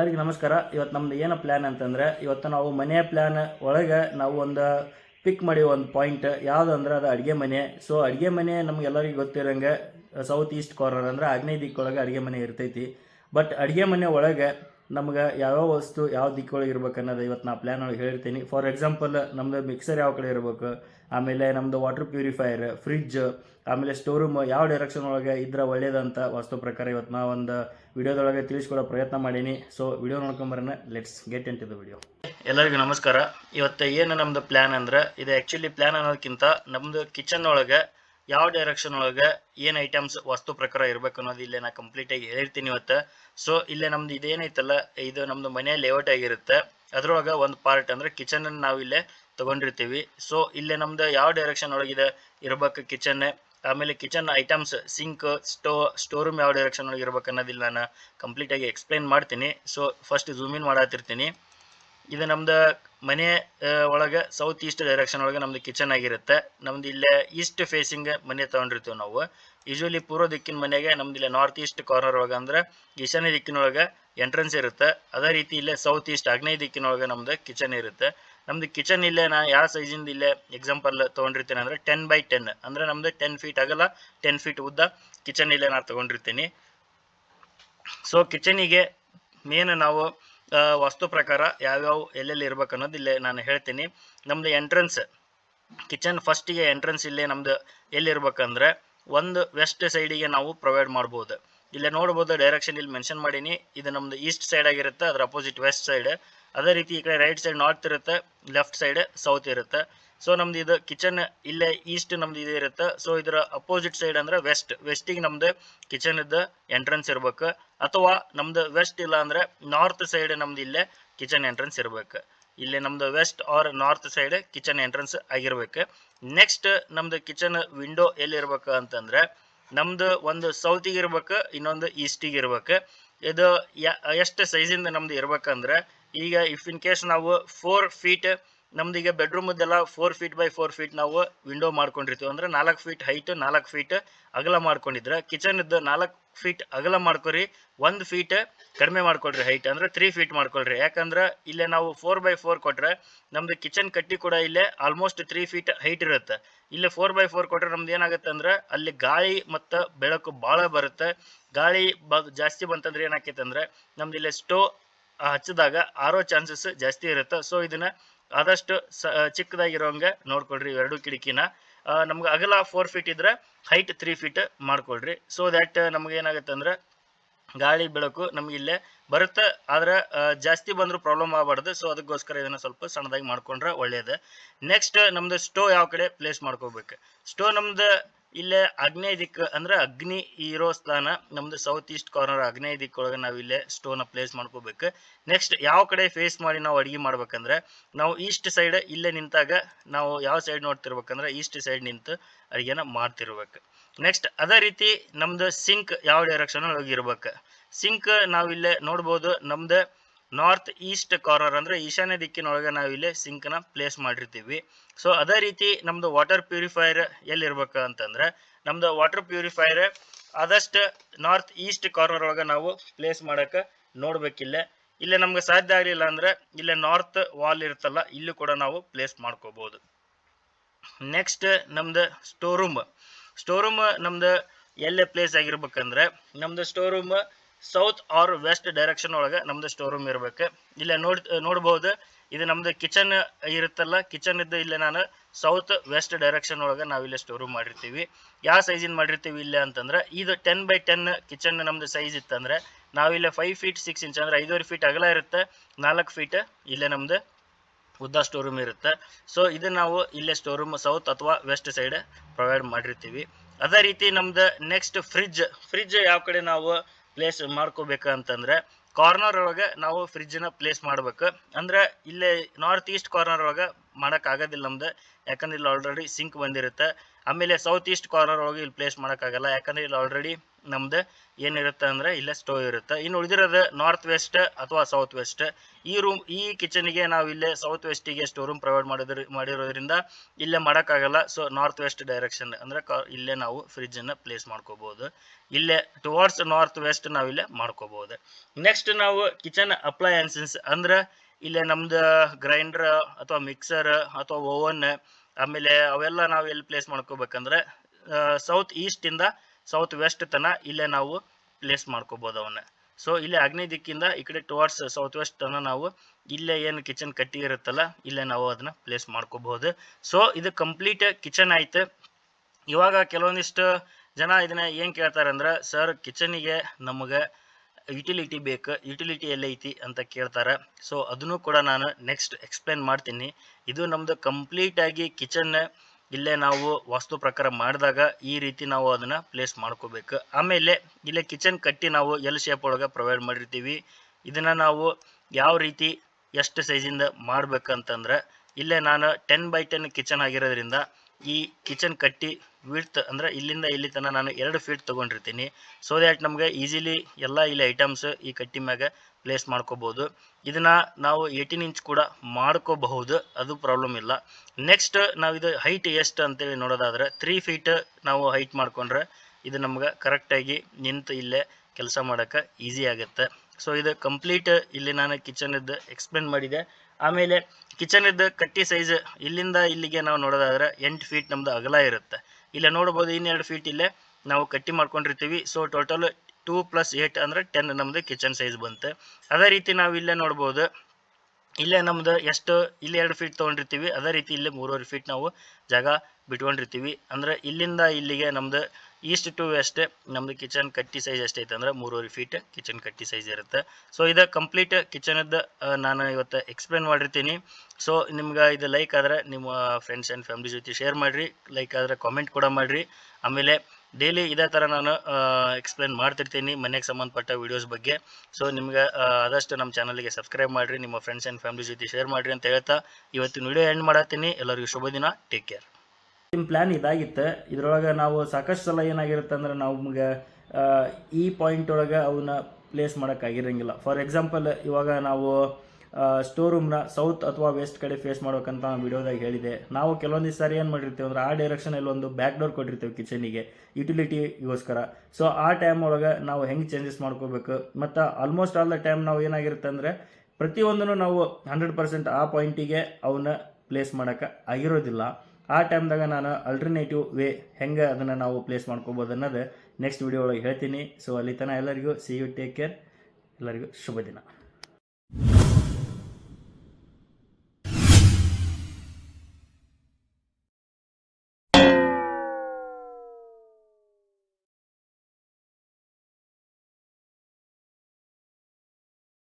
ಎಲ್ಲರಿಗೂ ನಮಸ್ಕಾರ. ಇವತ್ತು ನಮ್ದು ಏನು ಪ್ಲ್ಯಾನ್ ಅಂತಂದ್ರೆ, ಇವತ್ತು ನಾವು ಮನೆ ಪ್ಲ್ಯಾನ್ ಒಳಗೆ ನಾವು ಒಂದು ಪಿಕ್ ಮಾಡಿ ಒಂದು ಪಾಯಿಂಟ್ ಯಾವುದು ಅಂದ್ರೆ ಅದು ಅಡುಗೆ ಮನೆ. ಸೊ ಅಡುಗೆ ಮನೆ ನಮ್ಗೆಲ್ಲರಿಗೂ ಗೊತ್ತಿರೋಂಗೆ ಸೌತ್ ಈಸ್ಟ್ ಕಾರ್ನರ್ ಅಂದ್ರೆ ಆಗ್ನೇಯ ದಿಕ್ಕೊಳಗೆ ಅಡುಗೆ ಮನೆ ಇರ್ತೈತಿ. ಬಟ್ ಅಡುಗೆ ಮನೆ ಒಳಗೆ ನಮ್ಗೆ ಯಾವ್ಯಾವ ವಸ್ತು ಯಾವ ದಿಕ್ಕೊಳಗೆ ಇರ್ಬೇಕು ಅನ್ನೋದು ಇವತ್ತು ನಾ ಪ್ಲ್ಯಾನ್ ಒಳಗೆ ಹೇಳಿರ್ತೀನಿ. ಫಾರ್ ಎಕ್ಸಾಂಪಲ್ ನಮ್ದು ಮಿಕ್ಸರ್ ಯಾವ ಕಡೆ ಇರಬೇಕು? ಆಮೇಲೆ ನಮ್ದು ವಾಟರ್ ಪ್ಯೂರಿಫೈಯರ್ ಫ್ರಿಜ್ ಆಮೇಲೆ ಸ್ಟೋರೂಮ್ ಯಾವ ಡೈರೆಕ್ಷನ್ ಒಳಗೆ ಇದ್ರೆ ಒಳ್ಳೇದಂತ ವಸ್ತು ಪ್ರಕಾರ ಇವತ್ತು ನಾ ಒಂದು ವಿಡಿಯೋದೊಳಗೆ ತಿಳಿಸ್ಕೊಡೋ ಪ್ರಯತ್ನ ಮಾಡೀನಿ. ಸೊ ವಿಡಿಯೋ ನೋಡ್ಕೊಂಬರೋಣ ಲೆಟ್ಸ್ ಗೆಟ್ ಎಂಟ್ ಇದು ವಿಡಿಯೋ ಎಲ್ಲರಿಗೂ ನಮಸ್ಕಾರ. ಇವತ್ತು ಏನು ನಮ್ದು ಪ್ಲ್ಯಾನ್ ಅಂದ್ರೆ, ಇದು ಆ್ಯಕ್ಚುಲಿ ಪ್ಲ್ಯಾನ್ ಅನ್ನೋದಕ್ಕಿಂತ ನಮ್ದು ಕಿಚನ್ ಒಳಗೆ ಯಾವ ಡೈರೆಕ್ಷನ್ ಒಳಗೆ ಏನು ಐಟಮ್ಸ್ ವಸ್ತು ಪ್ರಕಾರ ಇರ್ಬೇಕು ಅನ್ನೋದು ಇಲ್ಲೇ ನಾ ಕಂಪ್ಲೀಟಾಗಿ ಹೇಳಿರ್ತೀನಿ ಇವತ್ತು. ಸೊ ಇಲ್ಲೇ ನಮ್ದು ಇದೇನೈತಲ್ಲ, ಇದು ನಮ್ದು ಮನೆ ಲೇಔಟ್ ಆಗಿರುತ್ತೆ. ಅದ್ರೊಳಗೆ ಒಂದು ಪಾರ್ಟ್ ಅಂದ್ರೆ ಕಿಚನ್ ನಾವು ಇಲ್ಲೇ ತಗೊಂಡಿರ್ತೀವಿ. ಸೊ ಇಲ್ಲೇ ನಮ್ದು ಯಾವ ಡೈರೆಕ್ಷನ್ ಒಳಗಿದೆ, ಇರ್ಬೇಕು ಕಿಚನ್ ಆಮೇಲೆ kitchen items sink sto store room ಯಾವ ಡೈರೆಕ್ಷನ್ ಒಳಗೆ ಇರ್ಬೇಕು ಅನ್ನೋದಿಲ್ಲ ನಾನು. ಕಂಪ್ಲೀಟ್ ಆಗಿ ಎಕ್ಸ್ಪ್ಲೈನ್ ಮಾಡ್ತೀನಿ. ಸೊ ಫಸ್ಟ್ ಝೂಮ್ ಇನ್ ಮಾಡತ್ತಿರ್ತೀನಿ ಇದು ನಮ್ದು ಮನೆ ಒಳಗೆ ಸೌತ್ ಈಸ್ಟ್ ಡೈರೆಕ್ಷನ್ ಒಳಗೆ ನಮ್ದು ಕಿಚನ್ ಆಗಿರುತ್ತೆ. ನಮ್ದು ಇಲ್ಲೇ ಈಸ್ಟ್ ಫೇಸಿಂಗ್ ಮನೆ ತಗೊಂಡಿರ್ತೀವಿ ನಾವು. ಯೂಶುವಲಿ ಪೂರ್ವ ದಿಕ್ಕಿನ ಮನೆಗೆ ನಮ್ದು ಇಲ್ಲೇ ನಾರ್ತ್ ಈಸ್ಟ್ ಕಾರ್ನರ್ ಒಳಗೆ ಅಂದ್ರೆ ಈಶಾನ್ಯ ದಿಕ್ಕಿನೊಳಗೆ ಎಂಟ್ರೆನ್ಸ್ ಇರುತ್ತೆ. ಅದೇ ರೀತಿ ಇಲ್ಲೇ ಸೌತ್ ಈಸ್ಟ್ ಆಗ್ನೇಯ ದಿಕ್ಕಿನೊಳಗೆ ನಮ್ದು ಕಿಚನ್ ಇರುತ್ತೆ. ನಮ್ದು ಕಿಚನ್ ಇಲ್ಲೇ ನಾ ಯಾವ ಸೈಜಿಂದ ಇಲ್ಲೇ ಎಕ್ಸಾಂಪಲ್ ತೊಗೊಂಡಿರ್ತೀನಿ ಅಂದ್ರೆ ಟೆನ್ ಬೈ ಟೆನ್ ಅಂದ್ರೆ ನಮ್ದು ಟೆನ್ ಫೀಟ್ ಆಗಲ್ಲ ಟೆನ್ ಫೀಟ್ ಉದ್ದ ಕಿಚನ್ ಇಲ್ಲೇ ನಾ ತಗೊಂಡಿರ್ತೀನಿ. ಸೊ ಕಿಚನಿಗೆ ಮೇನ್ ನಾವು ವಾಸ್ತು ಪ್ರಕಾರ ಯಾವ್ಯಾವ ಎಲ್ಲೆಲ್ಲಿ ಇರ್ಬೇಕು ಅನ್ನೋದು ಇಲ್ಲಿ ನಾನು ಹೇಳ್ತೀನಿ. ನಮ್ದು ಎಂಟ್ರೆನ್ಸ್ ಕಿಚನ್ ಫಸ್ಟಿಗೆ ಎಂಟ್ರೆನ್ಸ್ ಇಲ್ಲೇ ನಮ್ದು ಎಲ್ಲಿರ್ಬೇಕಂದ್ರೆ ಒಂದು ವೆಸ್ಟ್ ಸೈಡಿಗೆ ನಾವು ಪ್ರೊವೈಡ್ ಮಾಡ್ಬೋದು. ಇಲ್ಲೇ ನೋಡ್ಬೋದು ಡೈರೆಕ್ಷನ್ ಇಲ್ಲಿ ಮೆನ್ಷನ್ ಮಾಡೀನಿ. ಇದು ನಮ್ದು ಈಸ್ಟ್ ಸೈಡ್ ಆಗಿರುತ್ತೆ, ಅದರ ಅಪೋಸಿಟ್ ವೆಸ್ಟ್ ಸೈಡ್ ಅದೇ ರೀತಿ ಈ ಕಡೆ ರೈಟ್ ಸೈಡ್ ನಾರ್ತ್ ಇರುತ್ತೆ ಲೆಫ್ಟ್ ಸೈಡ್ ಸೌತ್ ಇರುತ್ತೆ. ಸೊ ನಮ್ದು ಇದು ಕಿಚನ್ ಇಲ್ಲೇ ಈಸ್ಟ್ ನಮ್ದು ಇದು ಇರುತ್ತೆ. ಸೊ ಇದರ ಅಪೋಸಿಟ್ ಸೈಡ್ ಅಂದ್ರೆ ವೆಸ್ಟ್ ವೆಸ್ಟಿಗೆ ನಮ್ದು ಕಿಚನ್ ಇದ್ದ ಎಂಟ್ರೆನ್ಸ್ ಇರ್ಬೇಕು. ಅಥವಾ ನಮ್ದು ವೆಸ್ಟ್ ಇಲ್ಲ ಅಂದ್ರೆ ನಾರ್ತ್ ಸೈಡ್ ನಮ್ದು ಇಲ್ಲೇ ಕಿಚನ್ ಎಂಟ್ರೆನ್ಸ್ ಇರ್ಬೇಕು. ಇಲ್ಲಿ ನಮ್ದು west or north side kitchen entrance ಆಗಿರ್ಬೇಕು. ನೆಕ್ಸ್ಟ್ ನಮ್ದು ಕಿಚನ್ ವಿಂಡೋ ಎಲ್ಲಿ ಇರ್ಬೇಕು ಅಂತಂದ್ರೆ ನಮ್ದು ಒಂದು ಸೌತಿಗೆ ಇರ್ಬೇಕು, ಇನ್ನೊಂದು ಈಸ್ಟಿಗೆ ಇರ್ಬೇಕು. ಇದು ಎಷ್ಟು ಸೈಜಿಂದ ನಮ್ದು ಇರ್ಬೇಕಂದ್ರೆ ಈಗ ಇಫ್ ಇನ್ ಕೇಸ್ ನಾವು ಫೋರ್ ಫೀಟ್ ನಮ್ದು ಈಗ ಬೆಡ್ರೂಮದ್ದೆಲ್ಲ four feet by four feet ನಾವು ವಿಂಡೋ ಮಾಡ್ಕೊಂಡಿರ್ತೀವಿ. ಅಂದ್ರೆ ನಾಲ್ಕು ಫೀಟ್ ಹೈಟ್ ನಾಲ್ಕು ಫೀಟ್ ಅಗಲ ಮಾಡ್ಕೊಂಡಿದ್ರೆ. ಕಿಚನ್ ಇದ್ದು ನಾಲ್ಕು ಫೀಟ್ ಅಗಲ ಮಾಡ್ಕೊರಿ, ಒಂದು ಫೀಟ್ ಕಡಿಮೆ ಮಾಡ್ಕೊಳ್ರಿ ಹೈಟ್ ಅಂದ್ರೆ ತ್ರೀ ಫೀಟ್ ಮಾಡ್ಕೊಳ್ರಿ. ಯಾಕಂದ್ರೆ ಇಲ್ಲೇ ನಾವು ಫೋರ್ ಬೈ ಫೋರ್ ಕೊಟ್ರೆ ನಮ್ದು ಕಿಚನ್ ಕಟ್ಟಿ ಕೂಡ ಇಲ್ಲೇ ಆಲ್ಮೋಸ್ಟ್ ತ್ರೀ ಫೀಟ್ ಹೈಟ್ ಇರುತ್ತೆ. ಇಲ್ಲೇ ಫೋರ್ ಬೈ ಫೋರ್ ಕೊಟ್ರೆ ನಮ್ದು ಏನಾಗುತ್ತೆ ಅಂದ್ರೆ ಅಲ್ಲಿ ಗಾಳಿ ಮತ್ತು ಬೆಳಕು ಭಾಳ ಬರುತ್ತೆ. ಗಾಳಿ ಬ, ಜಾಸ್ತಿ ಬಂತಂದ್ರೆ ಏನಾಕೈತೆ ಅಂದ್ರೆ ನಮ್ದು ಇಲ್ಲೇ ಸ್ಟೋ ಹಚ್ಚಿದಾಗ ಆರೋ ಚಾನ್ಸಸ್ ಜಾಸ್ತಿ ಇರುತ್ತೆ. ಸೊ ಇದನ್ನ ಆದಷ್ಟು ಸ ಚಿಕ್ಕದಾಗಿರೋಂಗೆ ನೋಡ್ಕೊಳ್ರಿ ಎರಡು ಕಿಟಕಿನ. ನಮ್ಗೆ ಅಗಲ ಫೋರ್ ಫೀಟ್ ಇದ್ರೆ ಹೈಟ್ ತ್ರೀ ಫೀಟ್ ಮಾಡ್ಕೊಳ್ರಿ. ಸೊ ದ್ಯಾಟ್ ನಮ್ಗೆ ಏನಾಗುತ್ತೆ ಅಂದ್ರೆ ಗಾಳಿ, ಬೆಳಕು ನಮ್ಗೆ ಇಲ್ಲೇ ಬರುತ್ತೆ. ಆದ್ರೆ ಜಾಸ್ತಿ ಬಂದರೂ ಪ್ರಾಬ್ಲಮ್ ಆಗಬಾರ್ದು. ಸೊ ಅದಕ್ಕೋಸ್ಕರ ಇದನ್ನ ಸ್ವಲ್ಪ ಸಣ್ಣದಾಗಿ ಮಾಡ್ಕೊಂಡ್ರೆ ಒಳ್ಳೇದು. ನೆಕ್ಸ್ಟ್ ನಮ್ದು ಸ್ಟೋ ಯಾವ ಕಡೆ ಪ್ಲೇಸ್ ಮಾಡ್ಕೋಬೇಕು? ಸ್ಟೋ ನಮ್ದು ಇಲ್ಲೇ ಆಗ್ನೇಯ ದಿಕ್ಕು ಅಂದ್ರೆ ಅಗ್ನಿ ಇರೋ ಸ್ಥಾನ, ನಮ್ದು ಸೌತ್ ಈಸ್ಟ್ ಕಾರ್ನರ್ ಆಗ್ನೇಯ ದಿಕ್ಕೊಳಗೆ ನಾವು ಇಲ್ಲೇ ಸ್ಟೋನ್ ಪ್ಲೇಸ್ ಮಾಡ್ಕೋಬೇಕು. ನೆಕ್ಸ್ಟ್ ಯಾವ ಕಡೆ ಫೇಸ್ ಮಾಡಿ ನಾವು ಅಡಿಗೆ ಮಾಡ್ಬೇಕಂದ್ರೆ, ನಾವು ಈಸ್ಟ್ ಸೈಡ್ ಇಲ್ಲೇ ನಿಂತಾಗ ನಾವು ಯಾವ ಸೈಡ್ ನೋಡ್ತಿರ್ಬೇಕಂದ್ರೆ ಈಸ್ಟ್ ಸೈಡ್ ನಿಂತು ಅಡಿಗೆನ ಮಾಡ್ತಿರ್ಬೇಕು. ನೆಕ್ಸ್ಟ್ ಅದೇ ರೀತಿ ನಮ್ದು ಸಿಂಕ್ ಯಾವ ಡೈರೆಕ್ಷನ್ ಇರ್ಬೇಕು? ಸಿಂಕ್ ನಾವು ಇಲ್ಲೇ ನೋಡ್ಬೋದು, ನಮ್ದು ನಾರ್ತ್ ಈಸ್ಟ್ ಕಾರ್ನರ್ ಅಂದ್ರೆ ಈಶಾನ್ಯ ದಿಕ್ಕಿನೊಳಗೆ ನಾವು ಇಲ್ಲಿ ಸಿಂಕ್ನ ಪ್ಲೇಸ್ ಮಾಡಿರ್ತೀವಿ. ಸೊ ಅದೇ ರೀತಿ ನಮ್ದು ವಾಟರ್ ಪ್ಯೂರಿಫೈಯರ್ ಎಲ್ಲಿರ್ಬೇಕು ಅಂತಂದ್ರೆ, ನಮ್ದು ವಾಟರ್ ಪ್ಯೂರಿಫೈಯರ್ ಆದಷ್ಟು ನಾರ್ತ್ ಈಸ್ಟ್ ಕಾರ್ನರ್ ಒಳಗೆ ನಾವು ಪ್ಲೇಸ್ ಮಾಡಕ್ಕೆ ನೋಡಬೇಕಿಲ್ಲ. ಇಲ್ಲೇ ನಮ್ಗೆ ಸಾಧ್ಯ ಆಗಲಿಲ್ಲ ಅಂದ್ರೆ ಇಲ್ಲೇ ನಾರ್ತ್ ವಾಲ್ ಇರುತ್ತಲ್ಲ, ಇಲ್ಲೂ ಕೂಡ ನಾವು ಪ್ಲೇಸ್ ಮಾಡ್ಕೋಬಹುದು ನೆಕ್ಸ್ಟ್ ನಮ್ದು ಸ್ಟೋರ್ ರೂಮ್ ಸ್ಟೋರ್ ರೂಮ್ ನಮ್ದು ಎಲ್ಲೇ ಪ್ಲೇಸ್ ಆಗಿರ್ಬೇಕಂದ್ರೆ, ನಮ್ದು store room south or west direction ಒಳಗೆ ನಮ್ದು ಸ್ಟೋರ್ ರೂಮ್ ಇರ್ಬೇಕು. ಇಲ್ಲ ನೋಡ್, ನೋಡ್ಬೋದು. ಇದು ನಮ್ದು ಕಿಚನ್ ಇರುತ್ತಲ್ಲ, ಕಿಚನ್ ಇದ್ದು ಇಲ್ಲೇ ನಾನು ಸೌತ್ ವೆಸ್ಟ್ ಡೈರೆಕ್ಷನ್ ಒಳಗೆ ನಾವು ಇಲ್ಲಿ ಸ್ಟೋರ್ ರೂಮ್ ಮಾಡಿರ್ತೀವಿ ಯಾವ ಸೈಜಿನ ಮಾಡಿರ್ತೀವಿ ಇಲ್ಲ ಅಂತಂದ್ರೆ, ಇದು ಟೆನ್ ಬೈ ಟೆನ್ ಕಿಚನ್ ನಮ್ದು ಸೈಜ್ ಇತ್ತಂದ್ರೆ ನಾವಿಲ್ಲ ಫೈವ್ ಫೀಟ್ ಸಿಕ್ಸ್ ಇಂಚ್ ಅಂದ್ರೆ ಐದೂವರೆ ಫೀಟ್ ಅಗಲ ಇರುತ್ತೆ, ನಾಲ್ಕು ಫೀಟ್ ಇಲ್ಲೇ ನಮ್ದು ಉದ್ದ ಸ್ಟೋರ್ ರೂಮ್ ಇರುತ್ತೆ. ಸೊ ಇದು ನಾವು ಇಲ್ಲೇ ಸ್ಟೋರ್ ರೂಮ್ ಸೌತ್ ಅಥವಾ ವೆಸ್ಟ್ ಸೈಡ್ ಪ್ರೊವೈಡ್ ಮಾಡಿರ್ತೀವಿ. ಅದೇ ರೀತಿ ನಮ್ದು ನೆಕ್ಸ್ಟ್ ಫ್ರಿಜ್ ಫ್ರಿಜ್ ಯಾವ ಕಡೆ ನಾವು ಪ್ಲೇಸ್ ಮಾಡ್ಕೋಬೇಕು ಅಂತಂದ್ರೆ ಕಾರ್ನರ್ ಒಳಗೆ ನಾವು ಫ್ರಿಜ್ಜನ್ನ ಪ್ಲೇಸ್ ಮಾಡ್ಬೇಕು. ಅಂದ್ರೆ ಇಲ್ಲೇ ನಾರ್ತ್ ಈಸ್ಟ್ ಕಾರ್ನರ್ ಒಳಗೆ ಮಾಡೋಕ್ಕಾಗೋದಿಲ್ಲ ನಮ್ದು. ಯಾಕಂದ್ರೆ ಇಲ್ಲಿ ಆಲ್ರೆಡಿ ಸಿಂಕ್ ಬಂದಿರುತ್ತೆ. ಆಮೇಲೆ ಸೌತ್ ಈಸ್ಟ್ ಕಾರ್ನರ್ ಒಳಗೆ ಇಲ್ಲಿ ಪ್ಲೇಸ್ ಮಾಡೋಕ್ಕಾಗಲ್ಲ. ಯಾಕಂದ್ರೆ ಇಲ್ಲಿ ಆಲ್ರೆಡಿ ನಮ್ದು ಏನಿರುತ್ತೆ ಅಂದ್ರೆ ಇಲ್ಲೇ ಸ್ಟೋವ್ ಇರುತ್ತೆ. ಇನ್ನು ಉಳಿದಿರೋದು ನಾರ್ತ್ ವೆಸ್ಟ್ ಅಥವಾ ಸೌತ್ ವೆಸ್ಟ್ ಈ ರೂಮ್ ಈ ಕಿಚನ್ಗೆ ನಾವು ಇಲ್ಲೇ ಸೌತ್ ವೆಸ್ಟಿಗೆ ಸ್ಟೋರ್ ರೂಮ್ ಪ್ರೊವೈಡ್ ಮಾಡಿದ್ರ, ಮಾಡಿರೋದ್ರಿಂದ ಇಲ್ಲೇ ಮಾಡೋಕ್ಕಾಗಲ್ಲ. ಸೊ ನಾರ್ತ್ ವೆಸ್ಟ್ ಡೈರೆಕ್ಷನ್ ಅಂದ್ರೆ ಇಲ್ಲೇ ನಾವು ಫ್ರಿಜ್ಜನ್ನು ಪ್ಲೇಸ್ ಮಾಡ್ಕೋಬಹುದು ಇಲ್ಲೇ ಟುವರ್ಡ್ಸ್ ನಾರ್ತ್ ವೆಸ್ಟ್ ನಾವು ಇಲ್ಲೇ ಮಾಡ್ಕೋಬಹುದು ನೆಕ್ಸ್ಟ್ ನಾವು ಕಿಚನ್ ಅಪ್ಲಯನ್ಸಸ್ ಅಂದ್ರೆ ಇಲ್ಲೇ ನಮ್ದು ಗ್ರೈಂಡ್ರ್ ಅಥವಾ ಮಿಕ್ಸರ್ ಅಥವಾ ಓವನ್ ಆಮೇಲೆ ಅವೆಲ್ಲ ನಾವು ಎಲ್ಲಿ ಪ್ಲೇಸ್ ಮಾಡ್ಕೋಬೇಕಂದ್ರೆ ಸೌತ್ ಈಸ್ಟಿಂದ ಸೌತ್ ವೆಸ್ಟ್ ತನ ಇಲ್ಲೇ ನಾವು ಪ್ಲೇಸ್ ಮಾಡ್ಕೋಬೋದು ಅವನ್ನ. ಸೊ ಇಲ್ಲಿ ಅಗ್ನಿ ದಿಕ್ಕಿಂದ ಈ ಕಡೆ ಟುವರ್ಡ್ಸ್ ಸೌತ್ ವೆಸ್ಟ್ ತನ ನಾವು ಇಲ್ಲೇ ಏನು ಕಿಚನ್ ಕಟ್ಟಿ ಇರುತ್ತಲ್ಲ, ಇಲ್ಲೇ ನಾವು ಅದನ್ನ ಪ್ಲೇಸ್ ಮಾಡ್ಕೋಬಹುದು. ಸೊ ಇದು ಕಂಪ್ಲೀಟ್ ಕಿಚನ್ ಆಯ್ತು. ಇವಾಗ ಕೆಲವೊಂದಿಷ್ಟು ಜನ ಇದನ್ನ ಏನು ಕೇಳ್ತಾರೆ ಅಂದ್ರೆ ಸರ್ ಕಿಚನಿಗೆ ನಮಗೆ ಯುಟಿಲಿಟಿ ಬೇಕು ಯುಟಿಲಿಟಿ ಎಲ್ಲೈತಿ ಅಂತ ಕೇಳ್ತಾರೆ. ಸೊ ಅದನ್ನು ಕೂಡ ನಾನು ನೆಕ್ಸ್ಟ್ ಎಕ್ಸ್ಪ್ಲೇನ್ ಮಾಡ್ತೀನಿ. ಇದು ನಮ್ಮದು ಕಂಪ್ಲೀಟಾಗಿ ಕಿಚನ್ ಇಲ್ಲೇ ನಾವು ವಾಸ್ತು ಪ್ರಕಾರ ಮಾಡಿದಾಗ ಈ ರೀತಿ ನಾವು ಅದನ್ನು ಪ್ಲೇಸ್ ಮಾಡ್ಕೋಬೇಕು. ಆಮೇಲೆ ಇಲ್ಲೇ ಕಿಚನ್ ಕಟ್ಟಿ ನಾವು ಎಲ್ ಶೇಪ್ ಒಳಗೆ ಪ್ರೊವೈಡ್ ಮಾಡಿರ್ತೀವಿ. ಇದನ್ನು ನಾವು ಯಾವ ರೀತಿ ಎಷ್ಟು ಸೈಜಿಂದ ಮಾಡಬೇಕಂತಂದ್ರೆ, ಇಲ್ಲೇ ನಾನು ಟೆನ್ ಬೈ ಟೆನ್ ಕಿಚನ್ ಆಗಿರೋದ್ರಿಂದ ಈ ಕಿಚನ್ ಕಟ್ಟಿ ವಿಡ್ತ್ ಅಂದ್ರೆ ಇಲ್ಲಿಂದ ಇಲ್ಲಿ ತನಕ ನಾನು ಎರಡು ಫೀಟ್ ತೊಗೊಂಡಿರ್ತೀನಿ. ಸೊ ದ್ಯಾಟ್ ನಮಗೆ ಈಸಿಲಿ ಎಲ್ಲ ಇಲ್ಲಿ ಐಟಮ್ಸ್ ಈ ಕಟ್ಟಿ ಮ್ಯಾಗ ಪ್ಲೇಸ್ ಮಾಡ್ಕೋಬೋದು. ಇದನ್ನ ನಾವು ಏಯ್ಟೀನ್ ಇಂಚ್ ಕೂಡ ಮಾಡ್ಕೋಬಹುದು, ಅದು ಪ್ರಾಬ್ಲಮ್ ಇಲ್ಲ. ನೆಕ್ಸ್ಟ್ ನಾವು ಇದು ಹೈಟ್ ಎಷ್ಟು ಅಂತೇಳಿ ನೋಡೋದಾದ್ರೆ ತ್ರೀ ಫೀಟ್ ನಾವು ಹೈಟ್ ಮಾಡ್ಕೊಂಡ್ರೆ ಇದು ನಮ್ಗೆ ಕರೆಕ್ಟಾಗಿ ನಿಂತು ಇಲ್ಲೇ ಕೆಲಸ ಮಾಡೋಕ್ಕೆ ಈಸಿ ಆಗುತ್ತೆ. ಸೊ ಇದು ಕಂಪ್ಲೀಟ್ ಇಲ್ಲಿ ನಾನು ಕಿಚನ್ ಇದ್ದು ಎಕ್ಸ್ಪ್ಲೇನ್ ಮಾಡಿದೆ. ಆಮೇಲೆ ಕಿಚನ್ ಇದ್ದ ಕಟ್ಟಿ ಸೈಜ್ ಇಲ್ಲಿಂದ ಇಲ್ಲಿಗೆ ನಾವು ನೋಡೋದಾದ್ರೆ ಎಂಟು ಫೀಟ್ ನಮ್ದು ಅಗಲ ಇರುತ್ತೆ. ಇಲ್ಲೇ ನೋಡ್ಬೋದು ಇನ್ನೆರಡು ಫೀಟ್ ಇಲ್ಲೇ ನಾವು ಕಟ್ಟಿ ಮಾಡ್ಕೊಂಡಿರ್ತೀವಿ. So total two plus eight ಅಂದರೆ ಟೆನ್ ನಮ್ಮದು ಕಿಚನ್ ಸೈಜ್ ಬಂತು. ಅದೇ ರೀತಿ ನಾವು ಇಲ್ಲೇ ನೋಡ್ಬೋದು, ಇಲ್ಲೇ ನಮ್ದು ಎಷ್ಟು, ಇಲ್ಲಿ ಎರಡು ಫೀಟ್ ತೊಗೊಂಡಿರ್ತೀವಿ. ಅದೇ ರೀತಿ ಇಲ್ಲಿ ಮೂರುವರೆ ಫೀಟ್ ನಾವು ಜಾಗ ಬಿಟ್ಕೊಂಡಿರ್ತೀವಿ. ಅಂದರೆ ಇಲ್ಲಿಂದ ಇಲ್ಲಿಗೆ ನಮ್ದು ಈಸ್ಟ್ ಟು ವೆಸ್ಟ್ ನಮ್ದು ಕಿಚನ್ ಕಟ್ಟಿ ಸೈಜ್ ಎಷ್ಟೈತೆ ಅಂದ್ರೆ ಮೂರುವರೆ ಫೀಟ್ ಕಿಚನ್ ಕಟ್ಟಿ ಸೈಜ್ ಇರುತ್ತೆ. ಸೊ ಇದು ಕಂಪ್ಲೀಟ್ ಕಿಚನದ್ದು ನಾನು ಇವತ್ತು ಎಕ್ಸ್ಪ್ಲೇನ್ ಮಾಡಿರ್ತೀನಿ. ಸೊ ನಿಮ್ಗೆ ಇದು ಲೈಕ್ ಆದರೆ ನಿಮ್ಮ ಫ್ರೆಂಡ್ಸ್ ಆ್ಯಂಡ್ ಫ್ಯಾಮಿಲಿ ಜೊತೆ ಶೇರ್ ಮಾಡಿರಿ ಲೈಕ್ ಆದರೆ ಕಾಮೆಂಟ್ ಕೂಡ ಮಾಡಿರಿ. ಆಮೇಲೆ ಡೈಲಿ ಇದೇ ಥರ ನಾನು ಎಕ್ಸ್ಪ್ಲೇನ್ ಮಾಡ್ತಿರ್ತೀನಿ ಮನೆಗೆ ಸಂಬಂಧಪಟ್ಟ ವೀಡಿಯೋಸ್ ಬಗ್ಗೆ. ಸೊ ನಿಮ್ಗೆ ಆದಷ್ಟು ನಮ್ಮ ಚಾನಲ್ಗೆ ಸಬ್ಸ್ಕ್ರೈಬ್ ಮಾಡಿರಿ, ನಿಮ್ಮ ಫ್ರೆಂಡ್ಸ್ ಆ್ಯಂಡ್ ಫ್ಯಾಮಿಲಿ ಜೊತೆ ಶೇರ್ ಮಾಡಿರಿ ಅಂತ ಹೇಳ್ತಾ ಇವತ್ತಿನ ವಿಡಿಯೋ ಎಂಡ್ ಮಾಡತ್ತೀನಿ. ಎಲ್ಲರಿಗೂ ಶುಭ ದಿನ ಟೇಕ್ ಕೇರ್ ನಿಮ್ಮ ಪ್ಲ್ಯಾನ್ ಇದಾಗಿತ್ತು. ಇದರೊಳಗೆ ನಾವು ಸಾಕಷ್ಟು ಸಲ ಏನಾಗಿರುತ್ತೆ ಅಂದ್ರೆ ನಮ್ಗೆ ಈ ಪಾಯಿಂಟ್ ಒಳಗೆ ಅವನ್ನ ಪ್ಲೇಸ್ ಮಾಡೋಕ್ಕಾಗಿರಂಗಿಲ್ಲ ಫಾರ್ ಎಕ್ಸಾಂಪಲ್ ಇವಾಗ ನಾವು ಸ್ಟೋರ್ ರೂಮ್ನ ಸೌತ್ ಅಥವಾ ವೆಸ್ಟ್ ಕಡೆ ಫೇಸ್ ಮಾಡ್ಬೇಕಂತ ವಿಡಿಯೋದಾಗ ಹೇಳಿದೆ. ನಾವು ಕೆಲವೊಂದು ಸಾರಿ ಏನು ಮಾಡಿರ್ತೀವಿ ಅಂದ್ರೆ ಆ ಡೈರೆಕ್ಷನಲ್ಲಿ ಒಂದು ಬ್ಯಾಕ್ ಡೋರ್ ಕೊಟ್ಟಿರ್ತೀವಿ ಕಿಚನಿಗೆ ಯುಟಿಲಿಟಿಗೋಸ್ಕರ ಸೊ ಆ ಟೈಮ್ ಒಳಗೆ ನಾವು ಹೆಂಗೆ ಚೇಂಜಸ್ ಮಾಡ್ಕೋಬೇಕು? ಮತ್ತು ಆಲ್ಮೋಸ್ಟ್ ಆಲ್ ದ ಟೈಮ್ ನಾವು ಏನಾಗಿರುತ್ತೆ ಅಂದರೆ ಪ್ರತಿಯೊಂದನ್ನು ನಾವು ಹಂಡ್ರೆಡ್ ಪರ್ಸೆಂಟ್ ಆ ಪಾಯಿಂಟಿಗೆ ಅವನ್ನ ಪ್ಲೇಸ್ ಮಾಡೋಕ್ಕೆ ಆಗಿರೋದಿಲ್ಲ. ಆ ಟೈಮ್ದಾಗ ನಾನು ಅಲ್ಟರ್ನೇಟಿವ್ ವೇ ಹೆಂಗೆ ಅದನ್ನು ನಾವು ಪ್ಲೇಸ್ ಮಾಡ್ಕೋಬೋದು ಅನ್ನೋದು ನೆಕ್ಸ್ಟ್ ವಿಡಿಯೋ ಒಳಗೆ ಹೇಳ್ತೀನಿ. ಸೊ ಅಲ್ಲಿ ತನಕ ಎಲ್ಲರಿಗೂ ಸಿ ಯು ಟೇಕ್ ಕೇರ್ ಎಲ್ಲರಿಗೂ ಶುಭ ದಿನ.